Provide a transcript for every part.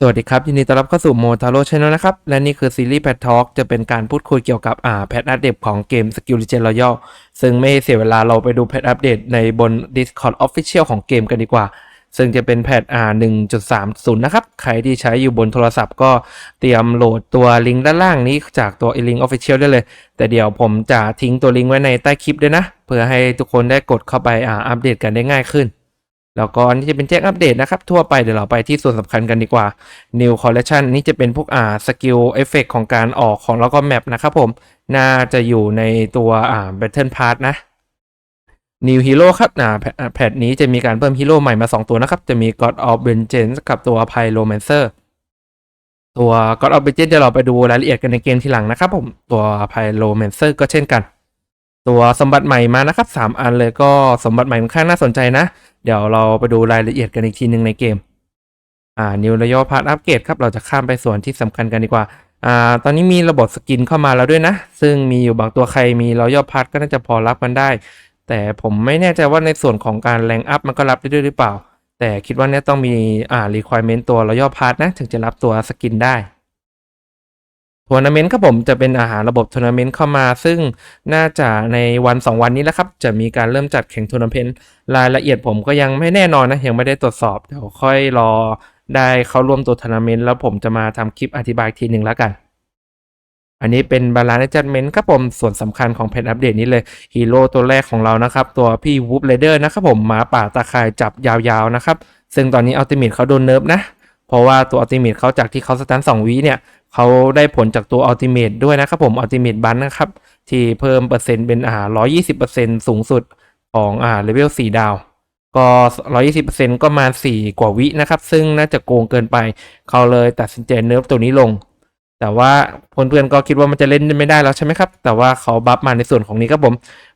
สวัสดีครับ ยินดีต้อนรับเข้าสู่โมทาโร่ช n น l นะครับ และนี่คือซีรีส์แพททอ l k จะเป็นการพูดคุยเกี่ยวกับอ่าแพทอัปเดตของเกม Skill Legend Royal ซึ่งไม่เสียเวลาเราไปดูแพทอัปเดตในบน Discord Official ของเกมกันดีกว่า ซึ่งจะเป็นแพทอ่า1.30 นะครับ ใครที่ใช้อยู่บนโทรศัพท์ก็เตรียมโหลดตัวลิงก์ด้านล่างนี้จากตัว Link Official ได้เลย แต่เดี๋ยวผมจะทิ้งตัวลิงก์ไว้ในใต้คลิปด้วยนะเพื่อให้ทุกคนได้กดเข้าไปอ่าอัปเดตกันได้ง่ายขึ้น แล้วก็อันนี้จะเป็นแจ้งอัปเดตนะครับ ทั่วไปเดี๋ยวเราไปที่ส่วนสำคัญกันดีกว่า New Collection นี่จะเป็นพวกอ่าสกิลเอฟเฟกของการออกของแล้วก็แมปนะครับผม น่าจะอยู่ในตัวอ่า Battle Pass นะ New Hero ครับอ่าแพทนี้จะมีการเพิ่มฮีโร่ใหม่มา 2 ตัวนะครับ จะมี God of Vengeance กับตัว Pyromancer ตัว God of Vengeance เดี๋ยวเราไปดูรายละเอียดกันในเกมทีหลังนะครับผม ตัว Pyromancer ก็เช่นกัน ตัวสมบัติใหม่มานะครับสามอันเลยก็สมบัติใหม่ค่อนข้างน่าสนใจนะ เดี๋ยวเราไปดูรายละเอียดกันอีกทีหนึ่งในเกม อ่า New Royal Pass อัปเกรดครับ เราจะข้ามไปส่วนที่สำคัญกันดีกว่า อ่า ตอนนี้มีระบบสกินเข้ามาแล้วด้วยนะ ซึ่งมีอยู่บางตัวใครมี Royal Pass ก็น่าจะพอรับกันได้ แต่ผมไม่แน่ใจว่าในส่วนของการแรงอัพมันก็รับได้ด้วยหรือเปล่า แต่คิดว่าเนี่ยต้องมีอ่า requirement ตัว Royal Pass นะ ถึงจะรับตัวสกินได้ ทัวร์นาเมนต์ครับผมจะเป็นอาหารระบบทัวร์นาเมนต์เข้ามา ซึ่งน่าจะในวัน 2 วันนี้แล้วครับ จะมีการเริ่มจัดแข่งทัวร์นาเมนต์รายละเอียดผมก็ยังไม่แน่นอนนะ ยังไม่ได้ตรวจสอบ เดี๋ยวค่อยรอได้เข้าร่วมตัวทัวร์นาเมนต์แล้วผมจะมาทำคลิปอธิบายทีหนึ่งแล้วกัน อันนี้เป็นบาลานซ์จัดเมนต์ครับผมส่วนสำคัญของแพทอัปเดตนี้เลยฮีโร่ตัวแรกของเรานะครับ ตัวพี่วูฟเรเดอร์นะครับผมหมาป่าตาข่ายจับยาวๆนะครับซึ่งตอนนี้อัลติเมทเขาโดนเนิร์ฟนะเพราะว่าตัวอัลติเมทเขาจากที่เขาสแตนสองวิเนี่ย เขาได้ผลจากตัวอัลติเมทด้วยนะครับผมอัลติเมทบันนะครับ ที่เพิ่มเปอร์เซ็นต์เป็นอ่า120%สูงสุดของอ่าเลเวล4ดาว ก็120%ก็มา4กว่าวินะครับ ซึ่งน่าจะโกงเกินไป เขาเลยตัดสินใจเนิร์ฟตัวนี้ลง แต่ว่าเพื่อนๆก็คิดว่ามันจะเล่นไม่ได้แล้วใช่ไหมครับ แต่ว่าเขาบัฟมาในส่วนของนี้ครับผม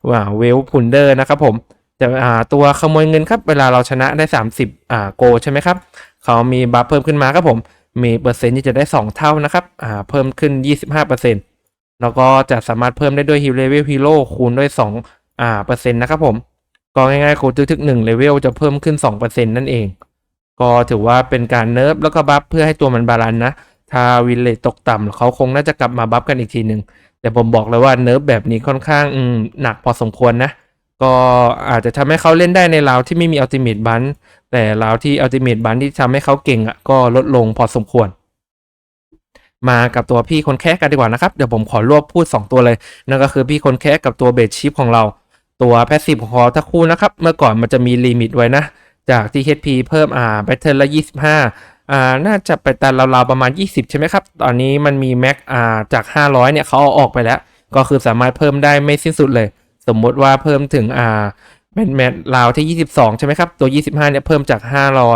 ว่าเวลพุนเดอร์นะครับผมแต่อ่าตัวขโมยเงินครับ เวลาเราชนะได้ 30อ่าโกใช่ไหมครับ เขามีบัฟเพิ่มขึ้นมาครับผม มีเปอร์เซ็นต์ที่จะได้ 2 เท่านะครับอ่าเพิ่มขึ้น 25%แล้วก็จะสามารถเพิ่มได้ด้วยฮิลเลเวลฮีโร่คูณด้วย2อ่าเปอร์เซ็นต์นะครับผมก็ง่ายๆคูณทึกๆ1เลเวลจะเพิ่มขึ้น 2%นั่นเอง ก็ถือว่าเป็นการเนิร์ฟแล้วก็บัฟเพื่อให้ตัวมันบาลานซ์นะถ้าวินเลตตกต่ำเขาคงน่าจะกลับมาบัฟกันอีกทีหนึ่งแต่ผมบอกเลยว่าเนิร์ฟแบบนี้ค่อนข้างหนักพอสมควรนะ ก็อาจจะทำให้เขาเล่นได้ในราวที่ไม่มีอัลติเม e บัน แต่ราวที่อัลติเม e บันที่ทำให้เขาเก่งอะก็ลดลงพอสมควร มากับตัวพี่คนแค่กันดีกว่านะครับ เดี๋ยวผมขอรวบพูด 2 ตัวเลย นั่นก็คือพี่คนแค่กับตัวเบสชิปของเรา ตัวแพสซีฟของเขาทั้งคู่นะครับ เมื่อก่อนมันจะมีลิมิตไว้นะ จากที่ HP เพิ่มอ่าแบตเทิลละ 25อ่าน่าจะไปตันราวๆประมาณ 20 ใช่ไหมครับ ตอนนี้มันมีแม็กอ่าจาก 500 เนี่ยเขาเอาออกไปแล้ว ก็คือสามารถเพิ่มได้ไม่สิ้นสุดเลย สมมติว่าเพิ่มถึงอ่า เป็นแมตราวที่ 22 ใช่ไหมครับ ตัว 25 เนี่ยเพิ่มจาก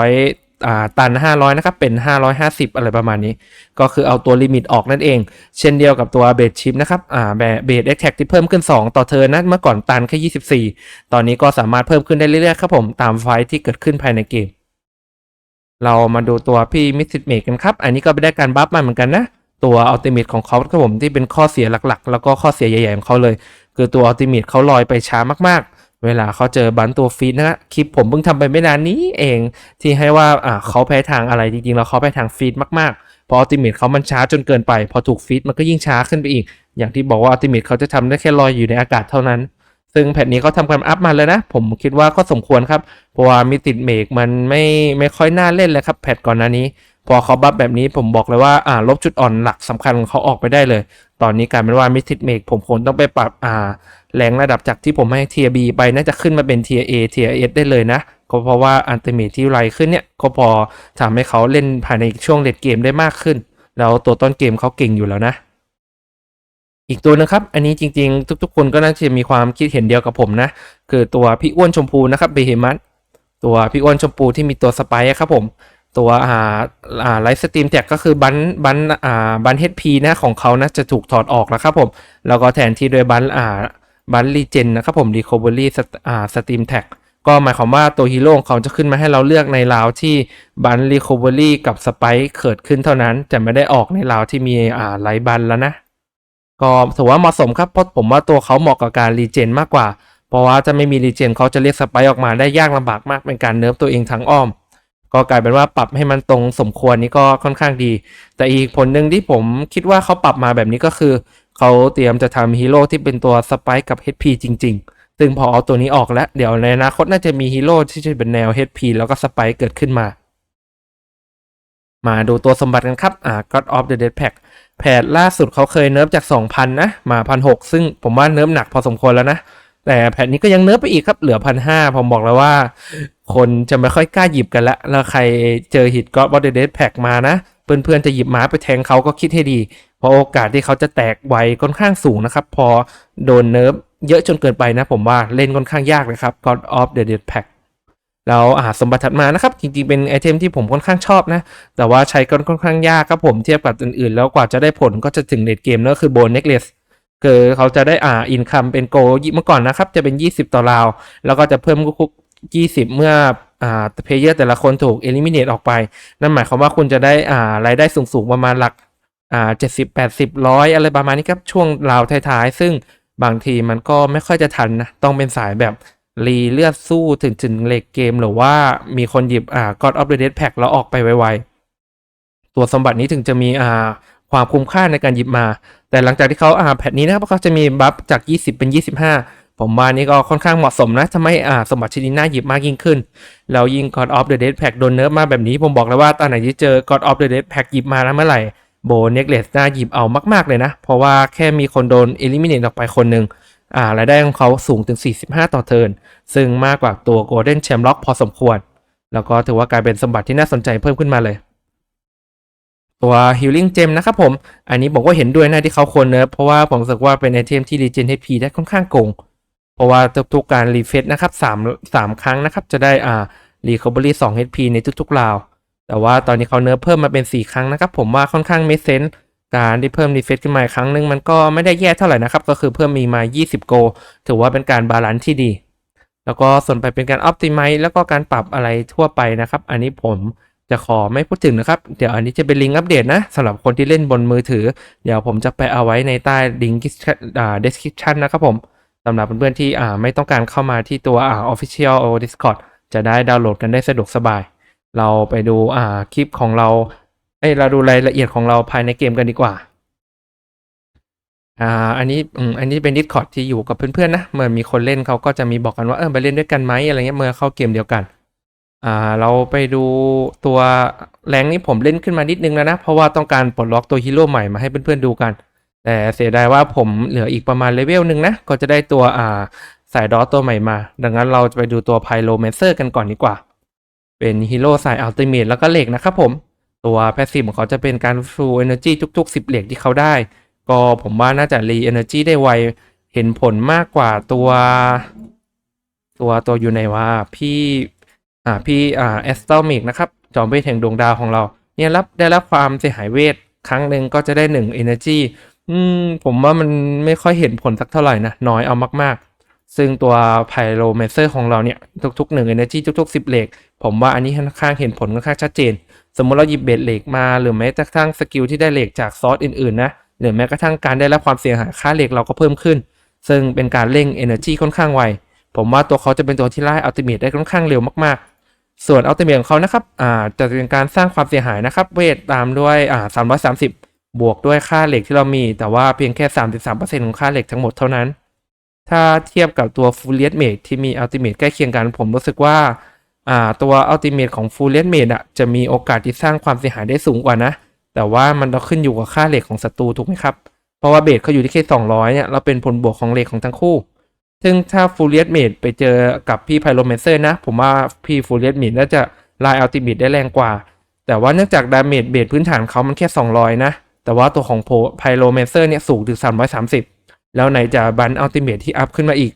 500อ่าตัน 500 นะครับ เป็น 550 อะไรประมาณนี้ ก็คือเอาตัวลิมิตออกนั่นเอง เช่นเดียวกับตัวเบสชิปนะครับอ่าเบสเอ็กแท็กที่เพิ่มขึ้น 2 ต่อเทอร์นะเมื่อก่อนตันแค่ 24 ตอนนี้ก็สามารถเพิ่มขึ้นได้เรื่อยๆครับผมตามไฟที่เกิดขึ้นภายในเกม เรามาดูตัวพี่มิสซิตเมกกันครับ อันนี้ก็ไปได้การบัฟมาเหมือนกันนะตัวอัลติเมทของเขาครับผมที่เป็นข้อเสียหลักๆ แล้วก็ข้อเสียใหญ่ๆของเขาเลย คือตัวอัลติเมทเขาลอยไปช้ามากๆ เวลาเขาเจอบันตัวฟีดนะ คลิปผมเพิ่งทำไปไม่นานนี้เองที่ให้ว่าอ่าเขาแพ้ทางอะไรจริงๆ แล้วเขาแพ้ทางฟีดมากๆพราะอัลติเมทเขามันช้าจนเกินไป พอถูกฟีดมันก็ยิ่งช้าขึ้นไปอีก อย่างที่บอกว่าอัลติเมทเขาจะทำได้แค่ลอยอยู่ในอากาศเท่านั้น ซึ่งแพทนี้เขาทำการอัพมาเลยนะ ผมคิดว่าก็สมควรครับ เพราะว่ามิติเมกมันไม่ไม่ค่อยน่าเล่นเลยครับแพทก่อนหน้านี้ พอเขาบัฟแบบนี้ผมบอกเลยว่าอ่าลบจุดอ่อนหลักสำคัญของเขาออกไปได้เลย ตอนนี้กลายเป็นว่ามิสติดเมกผมคงต้องไปปรับอ่าแรงระดับจากที่ผมให้เทียบีไปน่าจะขึ้นมาเป็นเทียเอเทียเอสได้เลยนะ ก็เพราะว่าอันติเมทที่ไรขึ้นเนี่ย ก็พอทำให้เขาเล่นภายในช่วงเลดเกมได้มากขึ้น แล้วตัวต้นเกมเขาเก่งอยู่แล้วนะอีกตัวนึงครับ อันนี้จริงๆ ทุกๆ คนก็น่าจะมีความคิดเห็นเดียวกับผมนะ คือตัวพี่อ้วนชมพูนะครับเบเฮมัสตัวพี่อ้วนชมพูที่มีตัวสไปร์ครับผม ตัวอ่าอ่าไลฟ์สตรีมแท็กก็คือบันบันอ่าบันเฮดพีนะของเขานะจะถูกถอดออกแล้วครับผม แล้วก็แทนที่โดยบันอ่าบันรีเจนนะครับผมรีคอเวอรี่อ่าสตรีมแท็กก็หมายความว่าตัวฮีโร่ของเขาจะขึ้นมาให้เราเลือกในราวที่บันรีคอเวอรี่กับสไปร์เกิดขึ้นเท่านั้นจะไม่ได้ออกในราวที่มีอ่าไลท์บันแล้วนะ ก็ถือว่าเหมาะสมครับเพราะผมว่าตัวเขาเหมาะกับการรีเจนมากกว่า เพราะว่าจะไม่มีรีเจนเขาจะเรียกสไปร์ออกมาได้ยากลำบากมากเป็นการเนิร์ฟตัวเองทั้งอ้อม ก็กลายเป็นว่าปรับให้มันตรงสมควรนี่ก็ค่อนข้างดี แต่อีกผลหนึ่งที่ผมคิดว่าเขาปรับมาแบบนี้ก็คือ เขาเตรียมจะทำฮีโร่ที่เป็นตัวสไปค์กับ HP จริง ๆ ซึ่งพอเอาตัวนี้ออกแล้วเดี๋ยวในอนาคตน่าจะมีฮีโร่ที่จะเป็นแนว HP แล้วก็สไปค์เกิดขึ้นมา มาดูตัวสมบัติกันครับอ่า God of the Dead Pack แพทล่าสุดเขาเคยเนิร์ฟจาก 2,000 นะ มา1,600 ซึ่งผมว่าเนิร์ฟหนักพอสมควรแล้วนะ แต่แพทนี้ก็ยังเนิร์ฟไปอีกครับ เหลือ 1,500 ผมบอกแล้วว่า คนจะไม่ค่อยกล้าหยิบกันละ แล้วใครเจอฮิต God of the Dead Pack มานะ เพื่อนๆจะหยิบม้าไปแทงเขาก็คิดให้ดี เพราะโอกาสที่เขาจะแตกไวค่อนข้างสูงนะครับ พอโดนเนิร์ฟเยอะจนเกินไปนะผมว่าเล่นค่อนข้างยากเลยครับ God of the Dead Pack แล้วอาสมบัติถัดมานะครับ จริงๆ เป็นไอเทมที่ผมค่อนข้างชอบนะ แต่ว่าใช้ก็ค่อนข้างยากครับผมเทียบกับอื่นๆ แล้วกว่าจะได้ผลก็จะถึงเลดเกมนั่นก็คือโบนเน็กเลสคือเขาจะได้อ่าอินคัมเป็นโกเมื่อก่อนนะครับ จะเป็น 20 ต่อราว แล้วก็จะเพิ่มคุก 20 เมื่ออ่าเพลเยอร์แต่ละคนถูกเอลิมิเนตออกไป นั่นหมายความว่าคุณจะได้อ่ารายได้สูงๆ ประมาณหลักอ่า70 80ร้อยอะไรประมาณนี้ครับ ช่วงราวท้ายๆ ซึ่งบางทีมันก็ไม่ค่อยจะทันนะ ต้องเป็นสายแบบรีเลือดสู้ถึงถึงเลกเกม หรือว่ามีคนหยิบอ่า God of the Dead Pack แล้วออกไปไวๆ ตัวสมบัตินี้ถึงจะมีอ่าความคุ้มค่าในการหยิบมา แต่หลังจากที่เขาอ่าแพทนี้นะครับเขาจะมีบัฟจาก 20 เป็น 25 ผมว่านี่ก็ค่อนข้างเหมาะสมนะทำให้อ่าสมบัติชนิดน่าหยิบมากยิ่งขึ้น แล้วยิ่ง God of the Dead Pack โดนเนิร์ฟมาแบบนี้ผมบอกเลยว่าตอนไหนที่เจอ God of the Dead Pack หยิบมาแล้วเมื่อไหร่โบเน็กเลสน่าหยิบเอามาก ๆ เลยนะ เพราะว่าแค่มีคนโดนเอลิมิเนตออกไปคนหนึ่งอ่ารายได้ของเขาสูงถึง 45 ต่อเทิร์นซึ่งมากกว่าตัว Golden c h a m l o c k พอสมควร แล้วก็ถือว่ากลายเป็นสมบัติที่น่าสนใจเพิ่มขึ้นมาเลย ตัว Healing Gem นะครับผม อันนี้ผมก็เห็นด้วยนะที่เขาควรเนิร์ฟเพราะว่าผมรู้สึกว่าเป็นไอเทมที่ Regen HP ได้ค่อนข้างโกง เพราะว่าทุกๆการรีเฟซนะครับ3 3 ครั้งนะครับ จะได้อ่า Recovery 2 HP ในทุกๆราว แต่ว่าตอนนี้เขาเนิร์ฟเพิ่มมาเป็น 4 ครั้งนะครับ ผมว่าค่อนข้างไม่เซนการที่เพิ่มรีเฟซขึ้นมาอีกครั้งหนึงมันก็ไม่ได้แย่เท่าไหร่นะครับ ก็คือเพิ่มมีมา 20 โก ถือว่าเป็นการบาลานซ์ที่ดี แล้วก็ส่วนไปเป็นการอ p ติ i z e แล้วก็การปรับอะไรทั่วไปนะครับ อันนี้ผมจะขอไม่พูดถึงนะครับ เดี๋ยวอันนี้จะเป็นลิงก์อัปเดตนะสำหรับคนที่เล่นบนมือถือ เดี๋ยวผมจะไปเอาไว้ในใต้ลิงก์ description นะครับผม สำหรับเพื่อนๆที่อ่าไม่ต้องการเข้ามาที่ตัวอ่า official discord จะได้ดาวน์โหลดกันได้สะดวกสบาย เราไปดูอ่าคลิปของเราเอ้เราดูรายละเอียดของเราภายในเกมกันดีกว่าอ่าอันนี้อืมอันนี้เป็น Discord ที่อยู่กับเพื่อนๆนะเมื่อมีคนเล่นเขาก็จะมีบอกกันว่าเออไปเล่นด้วยกันไหมอะไรเงี้ยเมื่อเข้าเกมเดียวกันอ่าเราไปดูตัวแรงนี้ผมเล่นขึ้นมานิดนึงแล้วนะ เพราะว่าต้องการปลดล็อกตัวฮีโร่ใหม่มาให้เพื่อนๆดูกัน แต่เสียดายว่าผมเหลืออีกประมาณเลเวลหนึ่งนะ ก็จะได้ตัวอ่าสายดอสตัวใหม่มา ดังนั้นเราจะไปดูตัวไพโลเมเซอร์กันก่อนดีกว่า เป็นฮีโร่สายอัลติเมทแล้วก็เหล็กนะครับผม ตัวแพสซีฟของเขาจะเป็นการฟูเอเนอร์จีทุก ๆ 10 เหล็กที่เขาได้ ก็ผมว่าน่าจะรีเอเนอร์จีได้ไว เห็นผลมากกว่าตัว ตัวตัวอยู่ในว่าพี่อ่าพี่อ่าแอสตอมิกนะครับ จอมเวทแห่งดวงดาวของเรา เนี่ยรับได้รับความเสียหายเวทครั้งหนึ่งก็จะได้หนึ่ง Energy อืม ผมว่ามันไม่ค่อยเห็นผลสักเท่าไหร่นะ น้อยเอามาก ๆ ซึ่งตัวไพโรเมเซอร์ของเราเนี่ย ทุกๆ1 Energy ทุกๆ 10 เหล็ก ผมว่าอันนี้ค่อนข้างเห็นผลค่อนข้างชัดเจน สมมติเราหยิบเบสเหล็กมาหรือแม้กระทั่งสกิลที่ได้เหล็กจากซอสอื่นๆนะหรือแม้กระทั่งการได้รับความเสียหายค่าเหล็กเราก็เพิ่มขึ้น ซึ่งเป็นการเร่ง Energy ค่อนข้างไว ผมว่าตัวเขาจะเป็นตัวที่ไล่อัลติเมทได้ค่อนข้างเร็วมากๆ ส่วนอัลติเมทของเขานะครับ อ่า จะเป็นการสร้างความเสียหายนะครับ เวทตามด้วย อ่า330บ บวกด้วยค่าเหล็กที่เรามี แต่ว่าเพียงแค่ 33%ของค่าเหล็กทั้งหมดเท่านั้น ถ้าเทียบกับตัว f u l l i a t Mage ที่มีอัลติเมทใกล้เคียงกัน ผมรู้สึกว่าอ่าตัวอัลติเมทของ f u l l i a t Mage อะจะมีโอกาสที่สร้างความเสียหายได้สูงกว่านะ แต่ว่ามันต้องขึ้นอยู่กับค่าเหล็กของศัตรูถูกไหมครับ เพราะว่าเบสเขาอยู่ที่แค่200เนี่ยเราเป็นผลบวกของเหล็กของทั้งคู่ ซึ่งถ้าฟูเรียสเมดไปเจอกับพี่ไพโรเมเซอร์นะ ผมว่าพี่ฟูเรียสเมดน่าจะลายอัลติเมทได้แรงกว่า แต่ว่าเนื่องจากดาเมจเบสพื้นฐานเขามันแค่ 200 นะ แต่ว่าตัวของไพโรเมเซอร์เนี่ยสูงถึง 330 แล้วไหนจะบันอัลติเมทที่อัพขึ้นมาอีก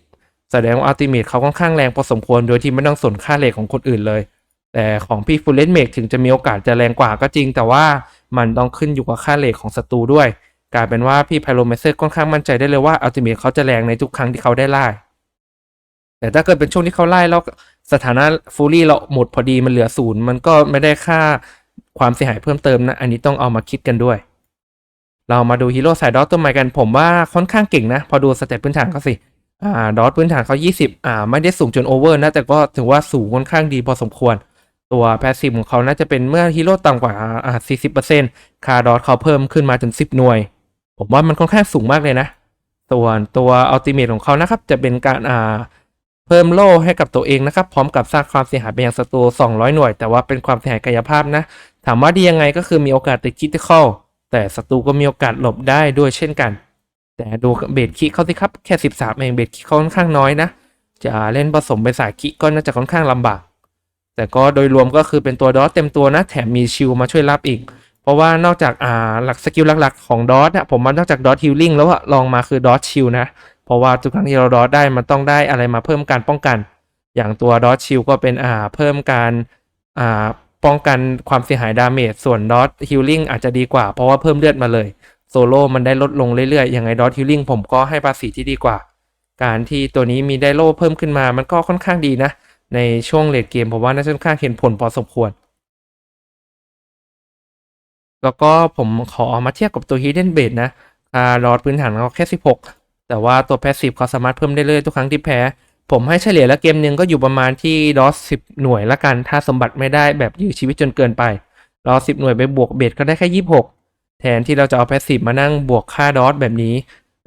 แสดงว่าอัลติเมทเขาค่อนข้างแรงพอสมควรโดยที่ไม่ต้องสนค่าเล็กของคนอื่นเลย แต่ของพี่ฟูลเรียสเมดถึงจะมีโอกาสจะแรงกว่าก็จริง แต่ว่ามันต้องขึ้นอยู่กับค่าเล็กของศัตรูด้วย กลายเป็นว่าพี่ไพโรเมเซอร์ค่อนข้างมั่นใจได้เลยว่าอัลติเมทเขาจะแรงในทุกครั้งที่เขาได้ไล่แต่ถ้าเกิดเป็นช่วงที่เขาไล่แล้วสถานะฟูลี่เราหมดพอดีมันเหลือศูนย์มันก็ไม่ได้ค่าความเสียหายเพิ่มเติมนะ อันนี้ต้องเอามาคิดกันด้วย เรามาดูฮีโร่สายดอทตัวใหม่กันผมว่าค่อนข้างเก่งนะ พอดูสเตตพื้นฐานเขาสิ อ่าดอทพื้นฐานเขา 20 อ่า ไม่ได้สูงจนโอเวอร์นะ แต่ก็ถือว่าสูงค่อนข้างดีพอสมควร ตัวแพสซีฟของเขาน่าจะเป็นเมื่อฮีโร่ต่ำกว่าอ่า40%คาร์ดอทเขาเพิ่มขึ้นมาถึง 10 หน่วย ผมว่ามันค่อนข้างสูงมากเลยนะส่วนตัวอัลติเมทของเขานะครับจะเป็นการอ่าเพิ่มโล่ให้กับตัวเองนะครับ พร้อมกับสร้างความเสียหายไปยังศัตรู200 หน่วย แต่ว่าเป็นความเสียหายกายภาพนะ ถามว่าดียังไงก็คือมีโอกาสติดคิดเข้า แต่ศัตรูก็มีโอกาสหลบได้ด้วยเช่นกัน แต่ดูเบสคิเขาสิครับแค่ 13 เองเบสคิเขาค่อนข้างน้อยนะ จะเล่นผสมเป็นสายคิก็น่าจะค่อนข้างลำบาก แต่ก็โดยรวมก็คือเป็นตัวดอทเต็มตัวนะ แถมมีชิลมาช่วยรับอีก เพราะว่านอกจากอ่าหลักสกิลหลักๆของดอทอะผมว่านอกจากดอทฮิลลิ่งแล้วอะลองมาคือดอทชิลนะ เพราะว่าทุกครั้งที่เราดอทได้มันต้องได้อะไรมาเพิ่มการป้องกัน อย่างตัวดอทชิลก็เป็นอ่าเพิ่มการอ่า ป้องกันความเสียหายดาเมจส่วนดอทฮิลลิ่งอาจจะดีกว่าเพราะว่าเพิ่มเลือดมาเลยโซโล่มันได้ลดลงเรื่อยๆอย่างไงดอทฮิลลิ่งผมก็ให้ภาษีที่ดีกว่า การที่ตัวนี้มีไดโล่เพิ่มขึ้นมามันก็ค่อนข้างดีนะ ในช่วงเลดเกมผมว่าน่าจะค่อนข้างเห็นผลพอสมควร แล้วก็ผมขอเอามาเทียบกับตัว Hidden b a s นะอ่ารอดพื้นฐานเขาแค่ 16 แต่ว่าตัว Passive เขาสามารถเพิ่มได้เรื่อยทุกครั้งที่แพ้ ผมให้เฉลี่ยแล้วเกมหนึ่งก็อยู่ประมาณที่ดอส10หน่วยละกัน ถ้าสมบัติไม่ได้แบบยื้อชีวิตจนเกินไปรอ10หน่วยไปบวกเบสก็ได้แค่26แทนที่เราจะเอา Passive มานั่งบวกค่าดอสแบบนี้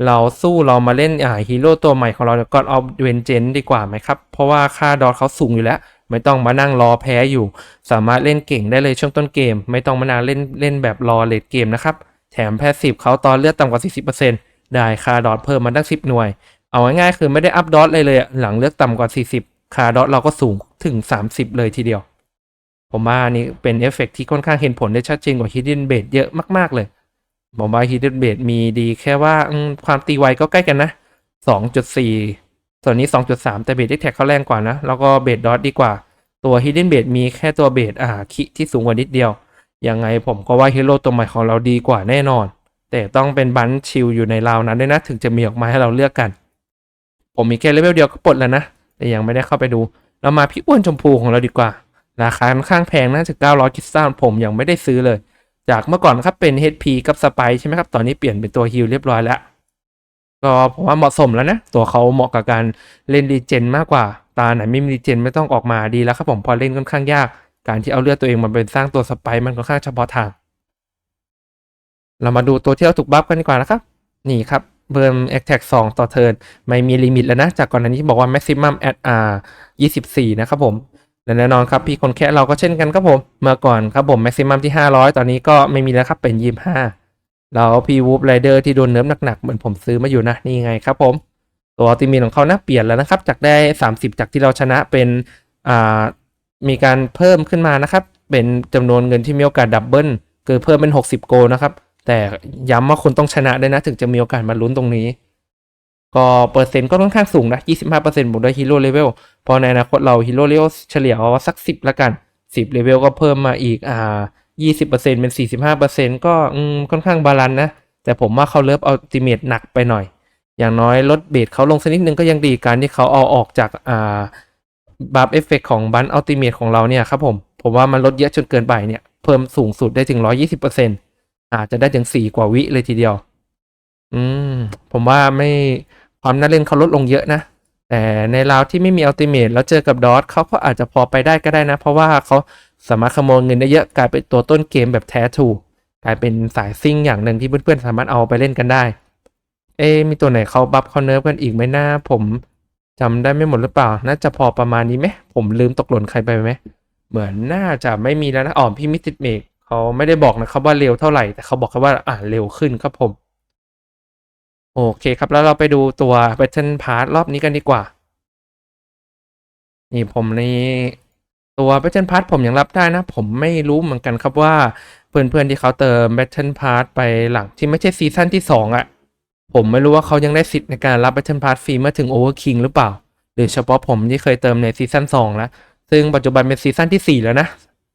เราสู้เรามาเล่นอ่าฮีโร่ตัวใหม่ของเราก่อนเอาเวนเจนดีกว่าไหมครับ เพราะว่าค่าดอทเขาสูงอยู่แล้ว ไม่ต้องมานั่งรอแพ้อยู่ สามารถเล่นเก่งได้เลยช่วงต้นเกม ไม่ต้องมานั่งเล่นเล่นแบบรอเลดเกมนะครับแถมแพสซีฟเขาตอนเลือดต่ำกว่า 40%ได้ค่าดอทเพิ่มมาตั้ง 10 หน่วย เอาง่ายๆคือไม่ได้อัพดอทเลยเลยอะหลังเลือกต่ำกว่า 40 คาดอทเราก็สูงถึง 30 เลยทีเดียว ผมว่านี่เป็นเอฟเฟกต์ที่ค่อนข้างเห็นผลได้ชัดเจนกว่า Hidden b a s เยอะมากๆเลยผมว่า Hidden b a s มีดีแค่ว่าความตีไวก็ใกล้กันนะ 2.4 ส่วนนี้ 2.3 แต่เบสเอ็กแท็กเขาแรงกว่านะ แล้วก็เบสดอทดีกว่า ตัว Hidden b a s มีแค่ตัวเบสอ่าคิที่สูงกว่านิดเดียว ยังไงผมก็ว่าฮีโร่ตัวใหม่ของเราดีกว่าแน่นอน แต่ต้องเป็นบันชิลอยู่ในราวนั้นด้วยนะถึงจะมีออกมาให้เราเลือกกัน ผมมีแค่เลเวลเดียวก็ปลดแล้วนะ แต่ยังไม่ได้เข้าไปดู เรามาพี่อ้วนชมพูของเราดีกว่า ราคาค่อนข้างแพงน่าจะ900กิสตันผมยังไม่ได้ซื้อเลย จากเมื่อก่อนครับเป็น HP กับสไปใช่ไหมครับ ตอนนี้เปลี่ยนเป็นตัวฮิลเรียบร้อยแล้ว ก็ผมว่าเหมาะสมแล้วนะ ตัวเขาเหมาะกับการเล่นดีเจนมากกว่า ตาไหนไม่มีดีเจนไม่ต้องออกมาดีแล้วครับผมพอเล่นค่อนข้างยาก การที่เอาเลือดตัวเองมาเป็นสร้างตัวสไปมันค่อนข้างเฉพาะทาง เรามาดูตัวที่เราถูกบัฟกันดีกว่านะครับ นี่ครับ เบิร์มแอคแท็ก2ต่อเทิร์นไม่มีลิมิตแล้วนะ จากก่อนหน้านี้บอกว่า maximum at r 24 นะครับผมและแน่นอนครับพี่คนแค่เราก็เช่นกันครับผม เมื่อก่อนครับผม maximum ที่ 500 ตอนนี้ก็ไม่มีแล้วครับเป็น 25 แล้วพี่วูฟไรเดอร์ที่โดนเนิร์ฟหนักๆ เหมือนผมซื้อมาอยู่นะ นี่ไงครับผม ตัวอัลติมีของเขานะเปลี่ยนแล้วนะครับ จากได้ 30 จากที่เราชนะเป็นอ่ามีการเพิ่มขึ้นมานะครับ เป็นจำนวนเงินที่มีโอกาสดับเบิลคือเพิ่มเป็น 60 โกลนะครับ แต่ย้ำว่าคุณต้องชนะด้วยนะ ถึงจะมีโอกาสมาลุ้นตรงนี้ ก็เปอร์เซ็นต์ก็ค่อนข้างสูงนะ 25%บวกด้วยฮีโร่เลเวลพอในอนาคตเราฮีโร่เลเวลเฉลี่ยเอาสัก 10 ละกัน 10เลเวลก็เพิ่มมาอีกอ่า20%เป็น 45%ก็อืมค่อนข้างบาลานซ์นะ แต่ผมว่าเขาเลิฟอัลติเมทหนักไปหน่อย อย่างน้อยลดเบสเขาลงสักนิดนึงก็ยังดีการที่เขาเอาออกจากอ่าบัฟเอฟเฟกของบันอัลติเมทของเราเนี่ยครับผม ผมว่ามันลดเยอะจนเกินไปเนี่ย เพิ่มสูงสุดได้ถึง 120% อาจจะได้ถึง4กว่าวิเลยทีเดียว อืม ผมว่าไม่ความน่าเล่นเขาลดลงเยอะนะ แต่ในราวที่ไม่มีอัลติเมทแล้วเจอกับดอทเขาก็อาจจะพอไปได้ก็ได้นะ เพราะว่าเขาสามารถขโมยเงินได้เยอะกลายเป็นตัวต้นเกมแบบแท้ถูกกลายเป็นสายซิ่งอย่างหนึ่งที่เพื่อนๆสามารถเอาไปเล่นกันได้ เอ๊มีตัวไหนเขาบัฟเขาเนิร์ฟกันอีกไหมนะผมจำได้ไม่หมดหรือเปล่า น่าจะพอประมาณนี้ไหมผมลืมตกหล่นใครไปไหม เหมือนน่าจะไม่มีแล้วนะอ๋อพี่มิติเมก เขาไม่ได้บอกนะครับว่าเร็วเท่าไหร่ แต่เขาบอกแค่ว่าอ่าเร็วขึ้นครับผม โอเคครับแล้วเราไปดูตัว Battle Pass รอบนี้กันดีกว่า นี่ผมในตัว Battle Pass ผมยังรับได้นะ ผมไม่รู้เหมือนกันครับว่า เพื่อนๆที่เขาเติม Battle Pass ไปหลังที่ไม่ใช่ซีซั่นที่2อะ่ะผมไม่รู้ว่าเขายังได้สิทธิ์ในการรับ Battle Pass ฟรีเมื่อถึง Overking หรือเปล่า หรือเฉพาะผมที่เคยเติมในซีซั่น2แล้วซึ่งปัจจุบันเป็นซีซั่นที่ 4 แล้วนะ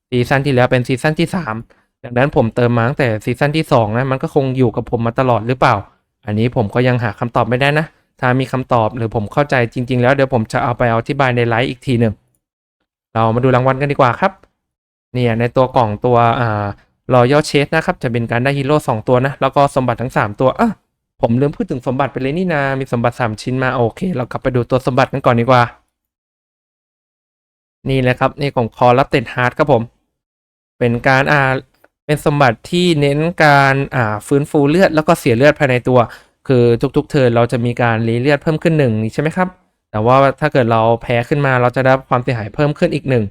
ซีซั่นที่แล้วเป็นซีซั่นที่3ดังนั้นผมเติมมาตั้งแต่ซีซั่นที่2นะมันก็คงอยู่กับผมมาตลอดหรือเปล่า อันนี้ผมก็ยังหาคำตอบไม่ได้นะ ถ้ามีคำตอบหรือผมเข้าใจจริง ๆ แล้วเดี๋ยวผมจะเอาไปอธิบายในไลฟ์อีกทีหนึ่งเรามาดูรางวัลกันดีกว่าครับเนี่ยในตัวกล่องตัวอ่ารอยัลเชสนะครับจะเป็นการได้ฮีโร่สองตัวนะแล้วก็สมบัติทั้ง 3 ตัวอะผมลืมพูดถึงสมบัติไปเลยนี่นามีสมบัติ 3 ชิ้นมาโอเค เรากลับไปดูตัวสมบัติกันก่อนดีกว่า นี่เลยครับนี่ของคอรับเต็ดฮาร์ดครับผม เป็นการอ่าเป็นสมบัติที่เน้นการอ่าฟื้นฟูเลือดแล้วก็เสียเลือดภายในตัว คือทุกๆ เทิร์นเราจะมีการรีเลือดเพิ่มขึ้นหนึ่งใช่ไหมครับ แต่ว่าถ้าเกิดเราแพ้ขึ้นมาเราจะได้ความเสียหายเพิ่มขึ้นอีกหนึ่ง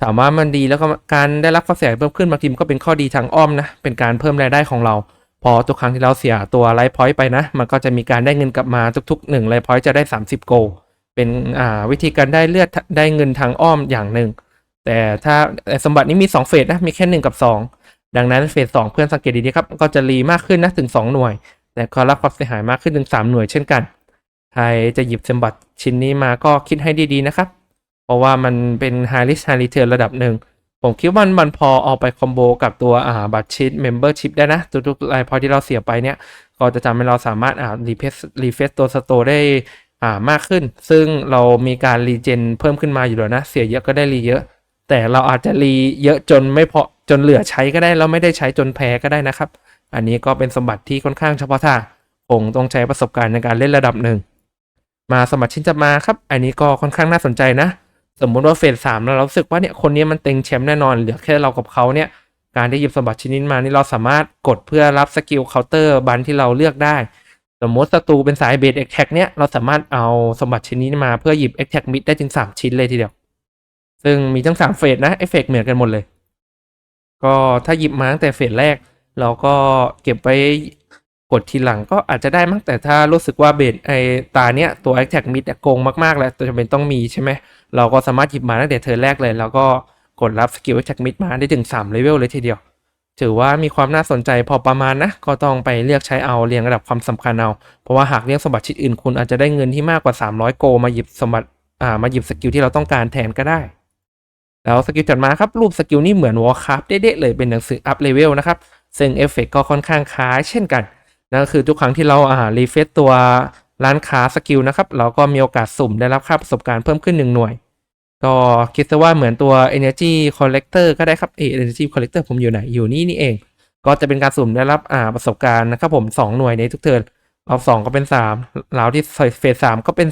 ถามว่ามันดีแล้วก็การได้รับความเสียหายเพิ่มขึ้นบางทีมันก็เป็นข้อดีทางอ้อมนะเป็นการเพิ่มรายได้ของเรา พอทุกครั้งที่เราเสียตัวไลฟ์พอยต์ไปนะ มันก็จะมีการได้เงินกลับมาทุกๆ1ไลฟ์พอยต์จะได้ 30 โกลเป็นอ่าวิธีการได้เลือดได้เงินทางอ้อมอย่างหนึ่ง แต่ถ้าสมบัตินี้มี 2 เฟสนะ มีแค่ 1 กับ 2 ดังนั้นเฟส2เพื่อนสังเกตดีๆครับ ก็จะรีมากขึ้นนะถึง 2 หน่วย แต่ก็รับความเสียหายมากขึ้นถึง 3 หน่วยเช่นกัน ใครจะหยิบสมบัติชิ้นนี้มาก็คิดให้ดีๆนะครับ เพราะว่ามันเป็น high risk high return ระดับหนึ่ง ผมคิดว่ามันมันพอเอาไปคอมโบกับตัวอ่าบัตรชิป membership ได้นะ ทุกๆรายพอที่เราเสียไปเนี่ย ก็จะทำให้เราสามารถอ่ารีเฟซรีเฟซตัวสโตได้อ่ามากขึ้น ซึ่งเรามีการรีเจนเพิ่มขึ้นมาอยู่แล้วนะ เสียเยอะก็ได้รีเยอะ แต่เราอาจจะรีเยอะจนไม่พอจนเหลือใช้ก็ได้แล้วไม่ได้ใช้จนแพ้ก็ได้นะครับ อันนี้ก็เป็นสมบัติที่ค่อนข้างเฉพาะทางคงต้องใช้ประสบการณ์ในการเล่นระดับหนึ่ง มาสมบัติชิ้นจะมาครับ อันนี้ก็ค่อนข้างน่าสนใจนะ สมมุติว่าเฟสสามแล้วเรารู้สึกว่าเนี่ยคนนี้มันเต็งแชมป์แน่นอนเหลือแค่เรากับเขาเนี่ยการได้หยิบสมบัติชิ้นนี้มานี่เราสามารถกดเพื่อรับสกิลเคาน์เตอร์บันที่เราเลือกได้ สมมติศัตรูเป็นสายเบสเอ็กแท็กเนี่ยเราสามารถเอาสมบัติชิ้นนี้มาเพื่อหยิบเอ็กแท็กมิดได้ถึง3ชิ้นเลยทีเดียว ซึ่งมีทั้ง 3 เฟสนะเอฟเฟกเหมือนกันหมดเลย ก็ถ้าหยิบมาตั้งแต่เฟสแรก เราก็เก็บไว้กดทีหลังก็อาจจะได้มั้งแต่ถ้ารู้สึกว่าเบสไอตาเนี้ยตัว a อ t แท็กมิดโกงมากๆ แล้วจำเป็นต้องมีใช่ไหมเราก็สามารถหยิบมาตั้งแต่เทิร์แรกเลย แล้วก็กดรับสกิล a อ t แท็กมิดมาได้ถึง3เลเวลเลยทีเดียว ถือว่ามีความน่าสนใจพอประมาณนะ ก็ต้องไปเลือกใช้เอาเรียงระดับความสำคัญเอา เพราะว่าหากเรียกสมบัติชิ้นอื่นคุณอาจจะได้เงินที่มากกว่า 300 โกมาหยิบสมบัติอ่ามาหยิบสกิลที่เราต้องการแทนก็ได้ แล้วสกิลจัดมาครับ รูปสกิลนี้เหมือนวอลคราฟเด๊ะๆเลยเป็นหนังสืออัพเลเวลนะครับ ซึ่งเอฟเฟกก็ค่อนข้างคล้ายเช่นกันนั่นก็คือทุกครั้งที่เราอ่ารีเฟซตัวร้านค้าสกิลนะครับ เราก็มีโอกาสสุ่มได้รับค่าประสบการณ์เพิ่มขึ้น 1 หน่วย ก็คิดซะว่าเหมือนตัว Energy Collector ก็ได้ครับเอ Energy Collector ผมอยู่ไหน อยู่นี่นี่เอง ก็จะเป็นการสุ่มได้รับอ่าประสบการณ์นะครับผม 2 หน่วยในทุกเทิร์นรอบสองก็เป็น3ราวที่เฟสสามก็เป็น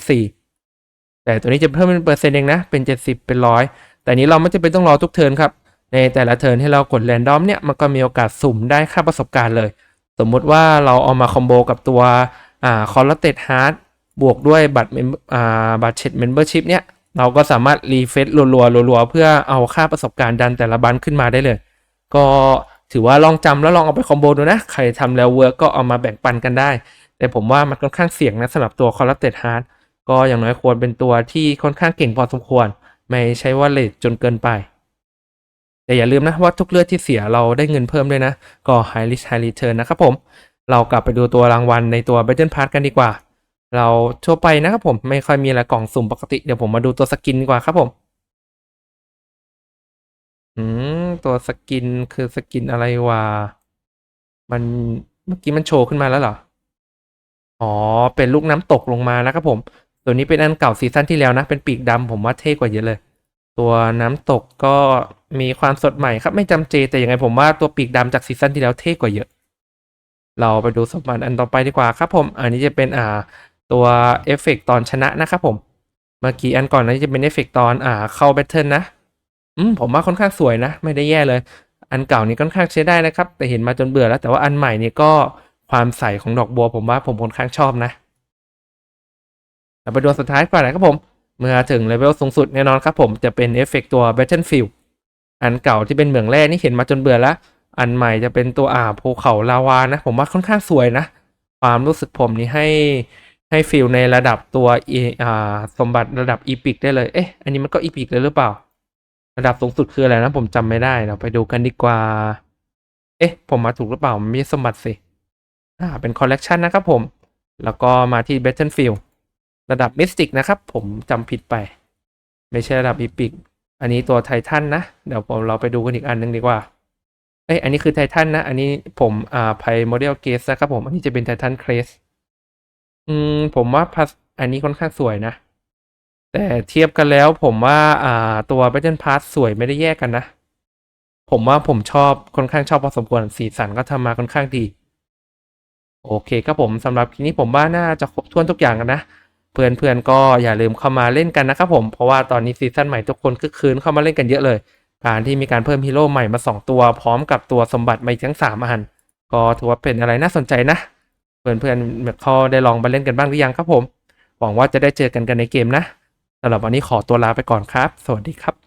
4 แต่ตัวนี้จะเพิ่มเป็นเปอร์เซ็นต์เองนะ เป็น 70 เป็นร้อย แต่นี้เราไม่จำเป็นต้องรอทุกเทิร์นครับ ในแต่ละเทิร์นที่เรากดแรนดอมเนี่ยมันก็มีโอกาสสุ่มได้ค่าประสบการณ์เลย สมมุติว่าเราเอามาคอมโบกับตัวอ่าคอร์ลเตดฮาร์ดบวกด้วยบัตรเมมอ่าบัตรเช็ดเมมเบอร์ชิพเนี่ยเราก็สามารถรีเฟซรัวๆรัวๆ เพื่อเอาค่าประสบการณ์ดันแต่ละบันขึ้นมาได้เลย ก็ถือว่าลองจำแล้วลองเอาไปคอมโบดูนะ ใครทำแล้วเวิร์กก็เอามาแบ่งปันกันได้ แต่ผมว่ามันค่อนข้างเสี่ยงนะสำหรับตัวคอร์ลเตดฮาร์ดก็อย่างน้อยควรเป็นตัวที่ค่อนข้างเก่งพอสมควร ไม่ใช่ว่าเลทจนเกินไป แต่อย่าลืมนะว่าทุกเลือดที่เสียเราได้เงินเพิ่มด้วยนะ ก็ high risk high return นะครับผม เรากลับไปดูตัวรางวัลในตัว Battle Pass กันดีกว่า เราทั่วไปนะครับผมไม่ค่อยมีอะไรกล่องสุ่มปกติเดี๋ยวผมมาดูตัวสกินดีกว่าครับผมอืมตัวสกินคือสกินอะไรวะมันเมื่อกี้มันโชว์ขึ้นมาแล้วเหรอ อ๋อ เป็นลูกน้ำตกลงมานะครับผม ตัวนี้เป็นอันเก่าซีซั่นที่แล้วนะ เป็นปีกดำผมว่าเท่กว่าเยอะเลย ตัวน้ำตกก็มีความสดใหม่ครับไม่จำเจ แต่ยังไงผมว่าตัวปีกดำจากซีซั่นที่แล้วเท่กว่าเยอะ เราไปดูสมบัติอันต่อไปดีกว่าครับผม อันนี้จะเป็นอ่าตัวเอฟเฟกตอนชนะนะครับผม เมื่อกี้อันก่อนนั้นจะเป็นเอฟเฟกตอนอ่าเข้าแบทเทิลนะ อืมผมว่าค่อนข้างสวยนะ ไม่ได้แย่เลย อันเก่านี้ค่อนข้างใช้ได้นะครับ แต่เห็นมาจนเบื่อแล้ว แต่ว่าอันใหม่นี่ก็ความใสของดอกบัว ผมว่าผมค่อนข้างชอบนะ เราไปดูสุดท้ายก่อนนะครับผม เมื่อถึงเลเวลสูงสุดแน่นอนครับผมจะเป็นเอฟเฟกตัว Battlefield อันเก่าที่เป็นเหมืองแร่นี่เห็นมาจนเบื่อแล้วอันใหม่จะเป็นตัวอ่าภูเขาลาวานะ ผมว่าค่อนข้างสวยนะ ความรู้สึกผมนี่ให้ให้ฟิลในระดับตัวอ่าสมบัติระดับอีพิกได้เลยเอ๊ะอันนี้มันก็อีพิกเลยหรือเปล่า ระดับสูงสุดคืออะไรนะ ผมจำไม่ได้เราไปดูกันดีกว่า เอ๊ะ ผมมาถูกหรือเปล่ามันไม่ใช่สมบัติสิอ่าเป็นคอลเลกชันนะครับผม แล้วก็มาที่ Battlefield ระดับมิสติกนะครับ ผมจำผิดไป ไม่ใช่ระดับอีพิก อันนี้ตัวไททันนะ เดี๋ยวผมเราไปดูกันอีกอันหนึงดีกว่าเอ้ยอันนี้คือไททันนะ อันนี้ผมอ่าไพโมเดลเกสนะครับผม อันนี้จะเป็นไททันเครสอืมผมว่าพัสอันนี้ค่อนข้างสวยนะ แต่เทียบกันแล้วผมว่าอ่าตัว Battle Pass สวยไม่ได้แยกกันนะ ผมว่าผมชอบค่อนข้างชอบพอสมควรสีสันก็ทำมาค่อนข้างดี โอเคครับผมสำหรับคลิปนี้ผมว่าน่าจะครบถ้วนทุกอย่างกันนะ เพื่อนๆก็อย่าลืมเข้ามาเล่นกันนะครับผม เพราะว่าตอนนี้ซีซั่นใหม่ทุกคนคึกคืนเข้ามาเล่นกันเยอะเลยการที่มีการเพิ่มฮีโร่ใหม่มา 2 ตัว พร้อมกับตัวสมบัติใหม่ทั้ง 3 อัน ก็ถือว่าเป็นอะไรน่าสนใจนะเพื่อนๆเขาได้ลองมาเล่นกันบ้างหรือยังครับผม หวังว่าจะได้เจอกันกันในเกมนะสำหรับวันนี้ขอตัวลาไปก่อนครับ สวัสดีครับ